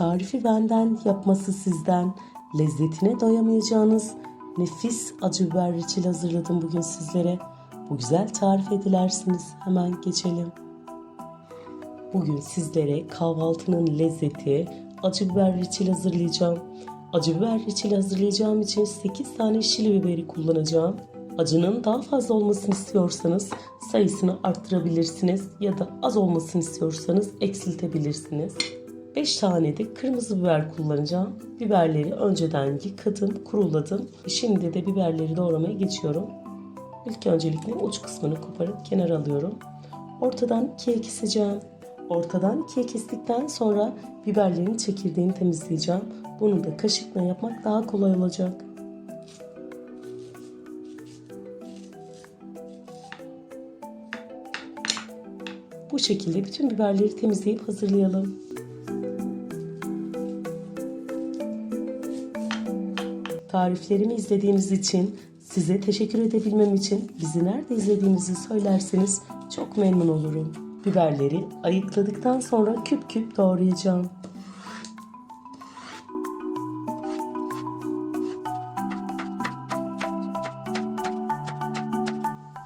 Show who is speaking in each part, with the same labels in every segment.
Speaker 1: Tarifi benden, yapması sizden. Lezzetine doyamayacağınız nefis acı biber reçeli hazırladım bugün sizlere. Bu güzel tarife dilersiniz. Hemen geçelim. Bugün sizlere kahvaltının lezzeti acı biber reçeli hazırlayacağım. Acı biber reçeli hazırlayacağım için 8 tane şili biberi kullanacağım. Acının daha fazla olmasını istiyorsanız sayısını arttırabilirsiniz ya da az olmasını istiyorsanız eksiltebilirsiniz. 5 tane de kırmızı biber kullanacağım. Biberleri önceden yıkadım, kuruladım. Şimdi de biberleri doğramaya geçiyorum. İlk öncelikle uç kısmını koparıp kenara alıyorum. Ortadan ikiye keseceğim. Ortadan ikiye kestikten sonra biberlerin çekirdeğini temizleyeceğim. Bunu da kaşıkla yapmak daha kolay olacak. Bu şekilde bütün biberleri temizleyip hazırlayalım. Tariflerimi izlediğiniz için, size teşekkür edebilmem için bizi nerede izlediğinizi söylerseniz çok memnun olurum. Biberleri ayıkladıktan sonra küp küp doğrayacağım.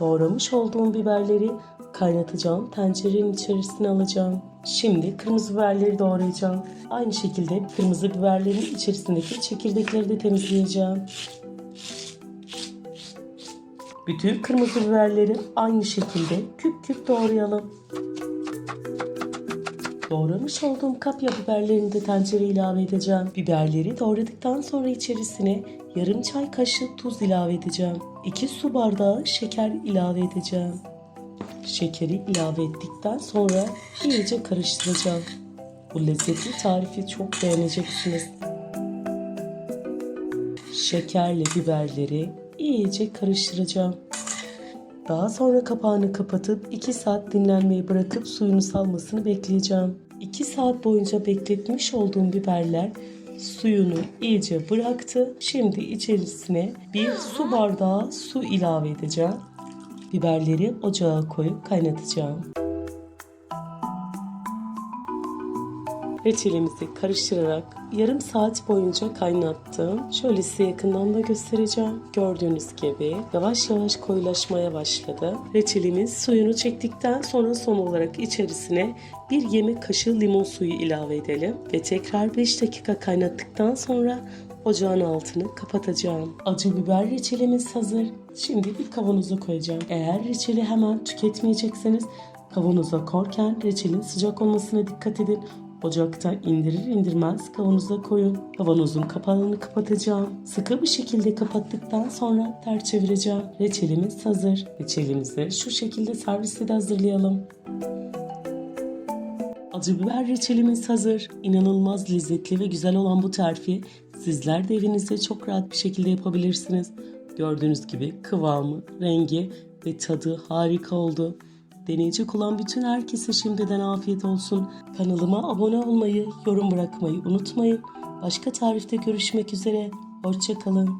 Speaker 1: Doğramış olduğum biberleri kaynatacağım tencerenin içerisine alacağım. Şimdi kırmızı biberleri doğrayacağım. Aynı şekilde kırmızı biberlerin içerisindeki çekirdekleri de temizleyeceğim. Bütün kırmızı biberleri aynı şekilde küp küp doğrayalım. Doğramış olduğum kapya biberlerini de tencereye ilave edeceğim. Biberleri doğradıktan sonra içerisine yarım çay kaşığı tuz ilave edeceğim. 2 su bardağı şeker ilave edeceğim. Şekeri ilave ettikten sonra iyice karıştıracağım. Bu lezzetli tarifi çok beğeneceksiniz. Şekerle biberleri iyice karıştıracağım. Daha sonra kapağını kapatıp 2 saat dinlenmeye bırakıp suyunu salmasını bekleyeceğim. 2 saat boyunca bekletmiş olduğum biberler suyunu iyice bıraktı. Şimdi içerisine bir su bardağı su ilave edeceğim. Biberleri ocağa koyup kaynatacağım. Reçelimizi karıştırarak yarım saat boyunca kaynattım. Şöyle size yakından da göstereceğim. Gördüğünüz gibi yavaş yavaş koyulaşmaya başladı. Reçelimiz suyunu çektikten sonra son olarak içerisine bir yemek kaşığı limon suyu ilave edelim. Ve tekrar 5 dakika kaynattıktan sonra ocağın altını kapatacağım. Acı biber reçelimiz hazır. Şimdi bir kavanoza koyacağım. Eğer reçeli hemen tüketmeyecekseniz kavanoza korken reçelin sıcak olmasına dikkat edin. Ocakta indirir indirmez kavanoza koyun. Kavanozun kapağını kapatacağım. Sıkı bir şekilde kapattıktan sonra ters çevireceğim. Reçelimiz hazır. Reçelimizi şu şekilde serviste de hazırlayalım. Acı biber reçelimiz hazır. İnanılmaz lezzetli ve güzel olan bu tarifi sizler de evinizde çok rahat bir şekilde yapabilirsiniz. Gördüğünüz gibi kıvamı, rengi ve tadı harika oldu. Deneyecek olan bütün herkese şimdiden afiyet olsun. Kanalıma abone olmayı, yorum bırakmayı unutmayın. Başka tarifte görüşmek üzere. Hoşçakalın.